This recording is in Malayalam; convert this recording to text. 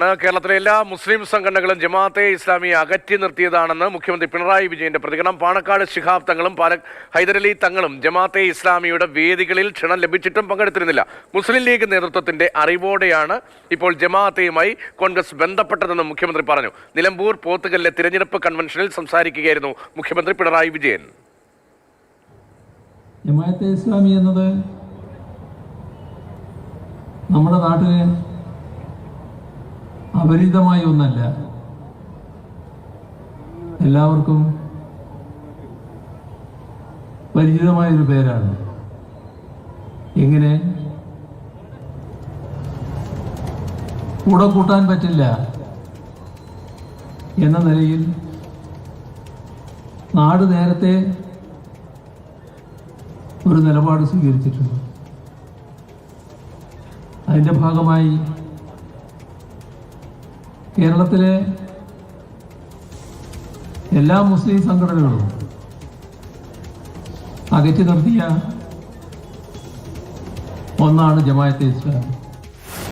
കേരളത്തിലെ എല്ലാ മുസ്ലിം സംഘടനകളും ജമാഅത്തെ ഇസ്ലാമിയെ അകറ്റി നിർത്തിയതാണെന്ന് മുഖ്യമന്ത്രി പിണറായി വിജയന്റെ പ്രതികരണം. പാണക്കാട് ശിഹാബ് തങ്ങളും പാല ഹൈദരലി തങ്ങളും ജമാഅത്തെ ഇസ്ലാമിയുടെ വേദികളിൽ ക്ഷണം ലഭിച്ചിട്ടും പങ്കെടുത്തിരുന്നില്ല. മുസ്ലിം ലീഗ് നേതൃത്വത്തിന്റെ അറിവോടെയാണ് ഇപ്പോൾ ജമാഅത്തെയുമായി കോൺഗ്രസ് ബന്ധപ്പെട്ടതെന്നും മുഖ്യമന്ത്രി പറഞ്ഞു. നിലമ്പൂർ പോത്തുകല്ലിലെ തിരഞ്ഞെടുപ്പ് കൺവെൻഷനിൽ സംസാരിക്കുകയായിരുന്നു മുഖ്യമന്ത്രി പിണറായി വിജയൻ. ജമാഅത്തെ ഇസ്ലാമി എന്നത് നമ്മുടെ നാട്ടിൽ അപരിചിതമായ ഒന്നല്ല. എല്ലാവർക്കും പരിചിതമായൊരു പേരാണ്. എങ്ങനെ? കൂടെ കൂട്ടാൻ പറ്റില്ല എന്ന നിലയിൽ നാട് നേരത്തെ ഒരു നിലപാട് സ്വീകരിച്ചിട്ടുണ്ട്. അതിന്റെ ഭാഗമായി കേരളത്തിലെ എല്ലാ മുസ്ലിം സംഘടനകളും അകറ്റി നിർത്തിയ ഒന്നാണ് ജമായത്തെ ഇസ്ലാമി